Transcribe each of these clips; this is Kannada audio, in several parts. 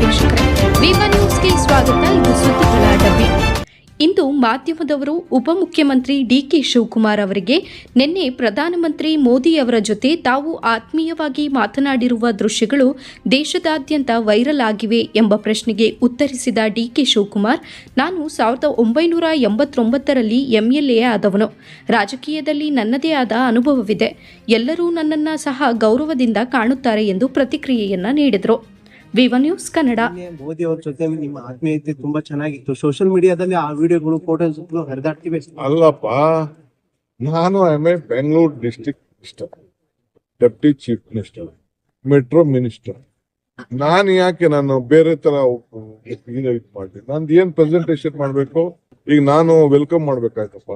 ವೀಕ್ಷಕರೇ ಸ್ವಾಗತ. ಇದು ಸುದ್ದಿಗಳ ಡಬ್ಬಿ ಇಂದು ಮಾಧ್ಯಮದವರು ಉಪಮುಖ್ಯಮಂತ್ರಿ ಡಿಕೆ ಶಿವಕುಮಾರ್ ಅವರಿಗೆ ನಿನ್ನೆ ಪ್ರಧಾನಮಂತ್ರಿ ಮೋದಿ ಅವರ ಜೊತೆ ತಾವು ಆತ್ಮೀಯವಾಗಿ ಮಾತನಾಡಿರುವ ದೃಶ್ಯಗಳು ದೇಶದಾದ್ಯಂತ ವೈರಲ್ ಆಗಿವೆ ಎಂಬ ಪ್ರಶ್ನೆಗೆ ಉತ್ತರಿಸಿದ ಡಿಕೆ ಶಿವಕುಮಾರ್, ನಾನು ಸಾವಿರದ ಒಂಬೈನೂರ ಎಂಬತ್ತೊಂಬತ್ತರಲ್ಲಿ ಎಂಎಲ್ಎ ಆದವನು. ರಾಜಕೀಯದಲ್ಲಿ ನನ್ನದೇ ಆದ ಅನುಭವವಿದೆ. ಎಲ್ಲರೂ ನನ್ನನ್ನು ಸಹ ಗೌರವದಿಂದ ಕಾಣುತ್ತಾರೆ ಎಂದು ಪ್ರತಿಕ್ರಿಯೆಯನ್ನು ನೀಡಿದರು. ವಿವ ನ್ಯೂಸ್ ಕನ್ನಡ. ಮೋದಿ ಅವ್ರ ಜೊತೆ ನಿಮ್ಮ ಆತ್ಮೀಯತೆ ತುಂಬಾ ಚೆನ್ನಾಗಿತ್ತು. ಸೋಷಿಯಲ್ ಮೀಡಿಯಾದಲ್ಲಿ ಆ ವಿಡಿಯೋಗಳು ಫೋಟೋಸ್ ಹರಿದಾಡ್ತೀವಿ. ಅಲ್ಲಪ್ಪ ನಾನು I a Bengaluru district minister deputy chief minister metro minister. ನಾನು ಯಾಕೆ ನಾನು ಬೇರೆ ತರ ಇದು ಮಾಡ್ತೀನಿ? ನಂದು ಏನ್ ಪ್ರೆಸೆಂಟೇಶನ್ ಮಾಡ್ಬೇಕು? ಈಗ ನಾನು ವೆಲ್ಕಮ್ ಮಾಡ್ಬೇಕಾಯ್ತಪ್ಪ.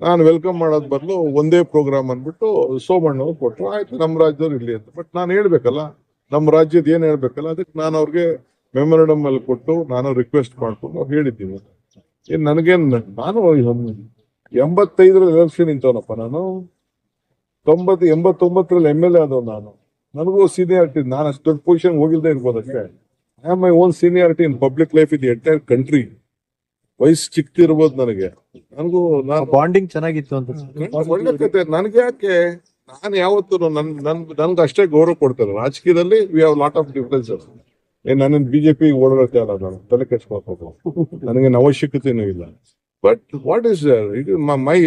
ನಾನು ವೆಲ್ಕಮ್ ಮಾಡೋದ್ ಬದಲು ಒಂದೇ ಪ್ರೋಗ್ರಾಮ್ ಅಂದ್ಬಿಟ್ಟು ಸೋಮಣ್ಣ ಕೊಟ್ರು ಆಯ್ತು ನಮ್ಮ ರಾಜ್ಯದವ್ರು ಇಲ್ಲಿ ಅಂತ. ಬಟ್ ನಾನು ಹೇಳ್ಬೇಕಲ್ಲ ನಮ್ಮ ರಾಜ್ಯದ ಏನ್ ಹೇಳ್ಬೇಕಲ್ಲ ಅದಕ್ಕೆ ನಾನು ಅವ್ರಿಗೆ ಮೆಮೊರಂಡಮ್ ಅಲ್ಲಿ ಕೊಟ್ಟು ನಾನು ರಿಕ್ವೆಸ್ಟ್ ಮಾಡ್ಕೊಂಡು ಹೇಳಿದ್ದೀನಿ ಏನ್ ನನಗೇನ್ ನಾನು ಎಂಬತ್ತೈದರ ಎಲೆಕ್ಷನ್ ನಿಂತವನಪ್ಪ ನಾನು. ತೊಂಬತ್ತು ಎಂಬತ್ತೊಂಬತ್ತರಲ್ಲಿ ಎಂ ಎಲ್ ಎ ಆದವ್ ನಾನು. ನನಗೂ ಸೀನಿಯಾರಿಟಿ ನಾನು ಅಷ್ಟು ದೊಡ್ಡ ಪೊಸಿಷನ್ ಹೋಗಿಲ್ದೇ ಇರ್ಬೋದು ಅಷ್ಟೇ. I am my own seniority in public life in entire country ವಯಸ್ಸು ಚಿಕ್ತಿರ್ಬೋದು ನನಗೆ. ನನಗೂ ನಾನು ಬಾಂಡಿಂಗ್ ಚೆನ್ನಾಗಿತ್ತು ಅಂತ ಒಳ್ಳೆ ಕತೆ. ನನಗೆ ಯಾಕೆ ನಾನು ಯಾವತ್ತೂ ನನ್ ನನ್ ನನ್ಗೆ ಅಷ್ಟೇ ಗೌರವ ಕೊಡ್ತಾರೆ. ರಾಜಕೀಯದಲ್ಲಿ we have lot of differences ಏನ್ ನನ್ನ ಬಿಜೆಪಿ ಓಡಾಡ್ತಾ ಇಲ್ಲ ನಾನು? ತಲೆ ಕೆಡ್ಸ್ಕೊಳ್ಬೇಕು ನನಗೆ ಅವಶ್ಯಕತೆನೂ ಇಲ್ಲ. ಬಟ್ ವಾಟ್ ಇಸ್ ಇದು my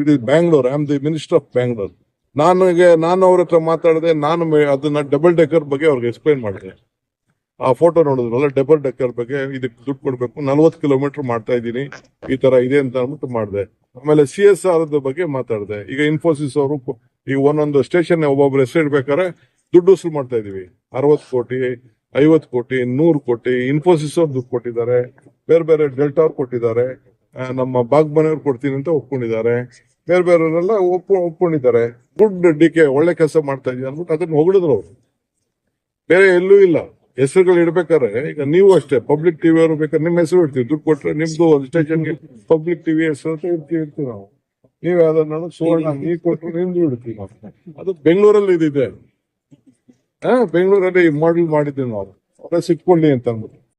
it is Bangalore I am the minister of Bangalore ನನಗೆ, ನಾನು ಅವ್ರ ಹತ್ರ ಮಾತಾಡದೆ, ನಾನು ಅದನ್ನ ಡಬಲ್ ಡೆಕರ್ ಬಗ್ಗೆ ಅವ್ರಿಗೆ ಎಕ್ಸ್ಪ್ಲೈನ್ ಮಾಡಿದೆ. ಆ ಫೋಟೋ ನೋಡಿದ್ರಲ್ಲ ಡಬಲ್ ಡೆಕ್ಕರ್ ಬಗ್ಗೆ ಇದಕ್ಕೆ ದುಡ್ಡು ಕೊಡ್ಬೇಕು, ನಲ್ವತ್ತು ಕಿಲೋಮೀಟರ್ ಮಾಡ್ತಾ ಇದ್ದೀನಿ, ಈ ತರ ಇದೆ ಅಂತ ಅಂದ್ಬಿಟ್ಟು ಮಾಡಿದೆ. ಆಮೇಲೆ ಸಿ ಎಸ್ ಆರ್ ಬಗ್ಗೆ ಮಾತಾಡಿದೆ. ಈಗ ಇನ್ಫೋಸಿಸ್ ಅವರು ಈಗ ಒಂದೊಂದು ಸ್ಟೇಷನ್ ಒಬ್ಬೊಬ್ರು ಹೆಸರು ಇಡ್ಬೇಕಾದ್ರೆ ದುಡ್ಡು ವಸೂಲು ಮಾಡ್ತಾ ಇದೀವಿ ಅರವತ್ತು ಕೋಟಿ, ಐವತ್ತು ಕೋಟಿ, ನೂರು ಕೋಟಿ ಇನ್ಫೋಸಿಸ್ ಅವ್ರು ದುಡ್ಡು ಕೊಟ್ಟಿದ್ದಾರೆ. ಬೇರೆ ಬೇರೆ ಡೆಲ್ಟಾ ಅವ್ರು ಕೊಟ್ಟಿದ್ದಾರೆ. ನಮ್ಮ ಬಾಗ್ ಮನೆಯವ್ರು ಕೊಡ್ತೀನಿ ಅಂತ ಒಪ್ಕೊಂಡಿದ್ದಾರೆ. ಬೇರೆ ಬೇರೆಯವರೆಲ್ಲ ಒಪ್ಪ, ಒಪ್ಕೊಂಡಿದ್ದಾರೆ. ಗುಡ್ ಡಿ ಕೆ ಒಳ್ಳೆ ಕೆಲಸ ಮಾಡ್ತಾ ಇದೀವಿ ಅಂದ್ಬಿಟ್ಟು ಅದನ್ನ ಹೊಗಳಿದ್ರು ಅವರು. ಬೇರೆ ಎಲ್ಲೂ ಇಲ್ಲ. ಹೆಸರುಗಳು ಇಡ್ಬೇಕಾದ್ರೆ, ಈಗ ನೀವು ಅಷ್ಟೇ ಪಬ್ಲಿಕ್ ಟಿವಿ ಅವರು ಬೇಕಾದ್ರೆ ನಿಮ್ಮ ಹೆಸರು ಇಡ್ತೀವಿ, ದುಡ್ಡು ಕೊಟ್ರೆ ನಿಮ್ದು ಒಂದು ಸ್ಟೇಷನ್ಗೆ ಪಬ್ಲಿಕ್ ಟಿವಿ ಹೆಸರು ಅಂತ ಇಡ್ತೀವಿ ಇರ್ತೀವಿ ನಾವು. ನೀವು ಯಾವ್ದನ್ನ ಸುವರ್ಣ, ನೀ ಕೊಟ್ಟರು ನಿಮ್ದು ಇಡ್ತೀವಿ ಅದು ಬೆಂಗಳೂರಲ್ಲಿ ಇದಿದೆ. ಬೆಂಗಳೂರಲ್ಲಿ ಮಾಡೆಲ್ ಮಾಡಿದ್ದೀವಿ ನಾವು. ಅವರೇ ಸಿಕ್ಕೊಳ್ಳಿ ಅಂತ ಅಂದ್ಬಿಟ್ಟು.